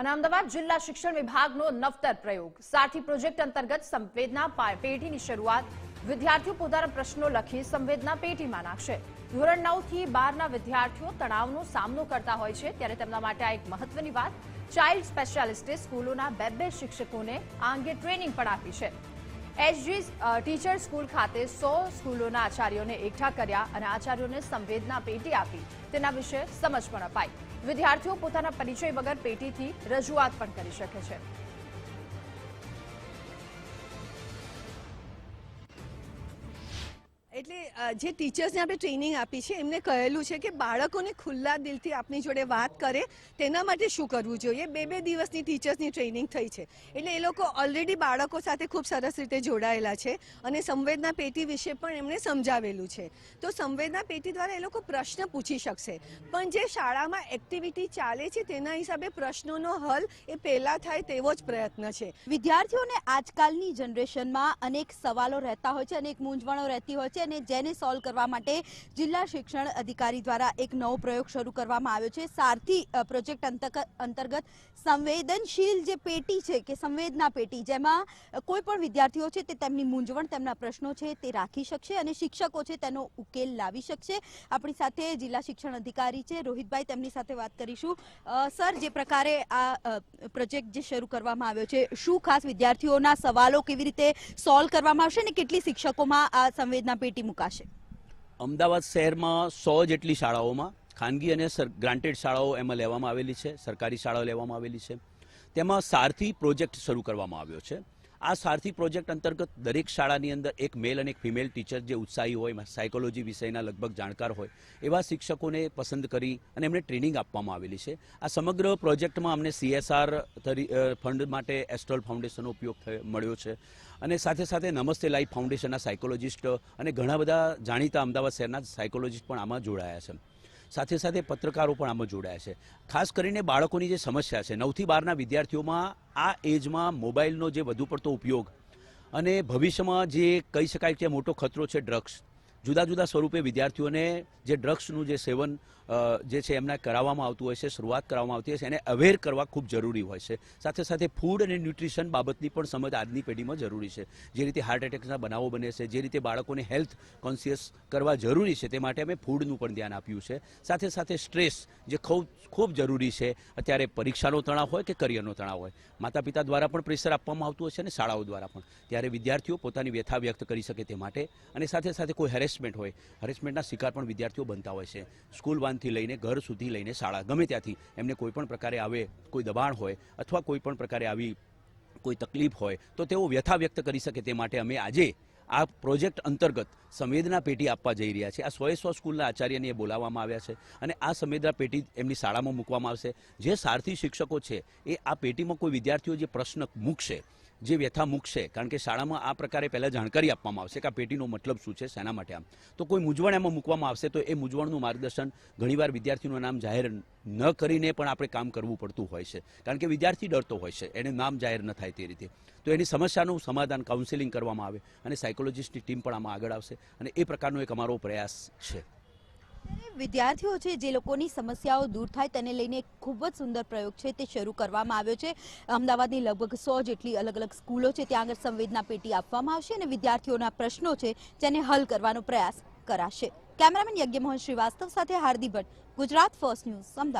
અને અમદાવાદ જિલ્લા શિક્ષણ વિભાગનો નવતર પ્રયોગ. સાથી પ્રોજેક્ટ અંતર્ગત સંવેદના પેઢીની શરૂઆત વિદ્યાર્થીઓ પોતાના પ્રશ્નો લખી સંવેદના પેઢીમાં નાખશે. ધોરણ નવથી બારના વિદ્યાર્થીઓ તણાવનો સામનો કરતા હોય છે ત્યારે તેમના માટે આ એક મહત્વની વાત. ચાઇલ્ડ સ્પેશિયાલિસ્ટે સ્કૂલોના બે બે શિક્ષકોને આ અંગે ટ્રેનિંગ પણ આપી છે. એસજી ટીચર સ્કૂલ ખાતે સો સ્કૂલોના આચાર્યોને એકઠા કર્યા અને આચાર્યોને સંવેદના પેટી આપી. તેના વિશે સમજ પણ અપાઈ. વિદ્યાર્થીઓ પોતાના પરિચય વગર પેટીથી રજૂઆત પણ કરી શકે છે. એટલે જે ટીચર્સને આપણે ટ્રેનિંગ આપી છે, એમને કહેલું છે કે બાળકોને ખુલ્લા દિલથી આપની જોડે વાત કરે, તેના માટે શું કરવું જોઈએ? બે બે દિવસની ટીચર્સની ટ્રેનિંગ થઈ છે. એટલે એ લોકો ઓલરેડી બાળકો સાથે ખૂબ સરસ રીતે જોડાયેલા છે અને સંવેદના પેટી વિશે પણ એમણે સમજાવેલું છે. તો સંવેદના પેટી દ્વારા એ લોકો પ્રશ્ન પૂછી શકશે. પણ જે શાળામાં એક્ટિવિટી ચાલે છે, તેના હિસાબે પ્રશ્નોનો હલ એ પહેલાં થાય તેવો જ પ્રયત્ન છે. વિદ્યાર્થીઓને આજકાલની જનરેશનમાં અનેક સવાલો રહેતા હોય છે, અનેક મૂંઝવણો રહેતી હોય છે અને જેને સોલ્વ કરવા માટે જિલ્લા શિક્ષણ અધિકારી દ્વારા એક નવો પ્રયોગ શરૂ કરવામાં આવ્યો છે. સારથી પ્રોજેક્ટ અંતર્ગત સંવેદનશીલ જે પેટી છે કે સંવેદના પેટી, જેમાં કોઈ પણ વિદ્યાર્થીઓ છે તે તેમની મૂંઝવણ, તેમના પ્રશ્નો છે તે રાખી શકશે અને શિક્ષકો છે તેનો ઉકેલ લાવી શકશે. આપણી સાથે જિલ્લા શિક્ષણ અધિકારી છે રોહિતભાઈ, તેમની સાથે વાત કરીશું. સર, જે પ્રકારે આ પ્રોજેક્ટ જે શરૂ કરવામાં આવ્યો છે, શું ખાસ વિદ્યાર્થીઓના સવાલો કેવી રીતે સોલ્વ કરવામાં આવશે અને કેટલી શિક્ષકોમાં આ સંવેદના પેટી મુકાશે. અમદાવાદ શહેરમાં સો જેટલી શાળાઓમાં ખાનગી અને ગ્રાન્ટેડ શાળાઓ એમાં લેવામાં આવેલી છે, સરકારી શાળાઓ લેવામાં આવેલી છે. તેમાં સારથી પ્રોજેક્ટ શરૂ કરવામાં આવ્યો છે. આ સારથી પ્રોજેક્ટ અંતર્ગત દરેક શાળાની અંદર એક મેલ અને એક ફિમેલ ટીચર જે ઉત્સાહી હોય સાયકોલોજી વિષયના લગભગ જાણકાર હોય, એવા શિક્ષકોને પસંદ કરી અને એમને ટ્રેનિંગ આપવામાં આવેલી છે. આ સમગ્ર પ્રોજેક્ટમાં અમને સીએસઆર ફંડ માટે એસ્ટ્રોલ ફાઉન્ડેશનનો ઉપયોગ મળ્યો છે. અને સાથે સાથે નમસ્તે લાઈફ ફાઉન્ડેશનના સાયકોલોજિસ્ટ અને ઘણા બધા જાણીતા અમદાવાદ શહેરના સાયકોલોજિસ્ટ પણ આમાં જોડાયા છે. સાથે સાથે પત્રકારો પણ આમાં જોડાયા છે. ખાસ કરીને બાળકોની જે સમસ્યા છે, નવથી બારના વિદ્યાર્થીઓમાં આ એજમાં મોબાઈલનો જે વધુ પડતો ઉપયોગ અને ભવિષ્યમાં જે કહી શકાય કે મોટો ખતરો છે, ડ્રગ્સ જુદા જુદા સ્વરૂપે વિદ્યાર્થીઓને જે ડ્રગ્સનું જે સેવન જે છે એમના કરાવવામાં આવતું હોય છે, શરૂઆત કરવામાં આવતી હોય છે, એને અવેર કરવા ખૂબ જરૂરી હોય છે. સાથે સાથે ફૂડ અને ન્યુટ્રિશન બાબતની પણ સમજ આજની પેઢીમાં જરૂરી છે. જે રીતે હાર્ટ એટેકના બનાવો બને છે, જે રીતે બાળકોને હેલ્થ કોન્શિયસ કરવા જરૂરી છે, તે માટે અમે ફૂડનું પણ ધ્યાન આપ્યું છે. સાથે સાથે સ્ટ્રેસ જે ખૂબ ખૂબ જરૂરી છે, અત્યારે પરીક્ષાનો તણાવ હોય કે કરિયરનો તણાવ હોય. માતા પિતા દ્વારા પણ પ્રેશર આપવામાં આવતું હોય છે અને શાળાઓ દ્વારા પણ. ત્યારે વિદ્યાર્થીઓ પોતાની વ્યથા વ્યક્ત કરી શકે તે માટે અને સાથે સાથે કોઈ હેરેસમેન્ટ હોય. હેરેસમેન્ટના શિકાર પણ વિદ્યાર્થીઓ બનતા હોય છે. સ્કૂલ વાનથી લઈને ઘર સુધી લઈને શાળા, ગમે ત્યાંથી એમને કોઈ પણ પ્રકારે આવે, કોઈ દબાણ હોય અથવા કોઈ પણ પ્રકારે આવી કોઈ તકલીફ હોય, તો તેઓ વ્યથા વ્યક્ત કરી શકે તે માટે અમે આજે આ પ્રોજેક્ટ અંતર્ગત સંવેદના પેટી આપવા જઈ રહ્યા છે આ સોએ સો સ્કૂલના આચાર્યને બોલાવવામાં આવ્યા છે અને આ સંવેદના પેટી એમની શાળામાં મૂકવામાં આવશે. જે સારથી શિક્ષકો છે એ આ પેટીમાં કોઈ વિદ્યાર્થીઓ જે પ્રશ્ન મૂકશે જે વ્યથા મૂકશે કારણ કે શાળામાં આ પ્રકારે પહેલાં જાણકારી આપવામાં આવશે કે આ પેટીનો મતલબ શું છે, શેના માટે આમ. તો કોઈ મૂંઝવણ એમાં મૂકવામાં આવશે તો એ મૂંઝવણનું માર્ગદર્શન ઘણીવાર વિદ્યાર્થીનું નામ જાહેર ન કરીને પણ આપણે કામ કરવું પડતું હોય છે. કારણ કે વિદ્યાર્થી ડરતો હોય છે, એને નામ જાહેર ન થાય તે રીતે. તો એની સમસ્યાનું સમાધાન કાઉન્સેલિંગ કરવામાં આવે અને સાયકોલોજીસ્ટની ટીમ પણ આમાં આગળ આવશે અને એ પ્રકારનો એક અમારો પ્રયાસ છે. વિદ્યાર્થીઓ છે, જે લોકોની સમસ્યાઓ દૂર થાય તેને લઈને ખૂબ જ સુંદર પ્રયોગ છે તે શરૂ કરવામાં આવ્યો છે. અમદાવાદની લગભગ સો જેટલી અલગ અલગ સ્કૂલો છે, ત્યાં આગળ સંવેદના પેટી આપવામાં આવશે અને વિદ્યાર્થીઓના પ્રશ્નો છે જેને હલ કરવાનો પ્રયાસ કરાશે. કેમેરામેન યજ્ઞમોહન શ્રીવાસ્તવ સાથે હાર્દિક ભટ્ટ, ગુજરાત ફર્સ્ટ ન્યૂઝ, અમદાવાદ.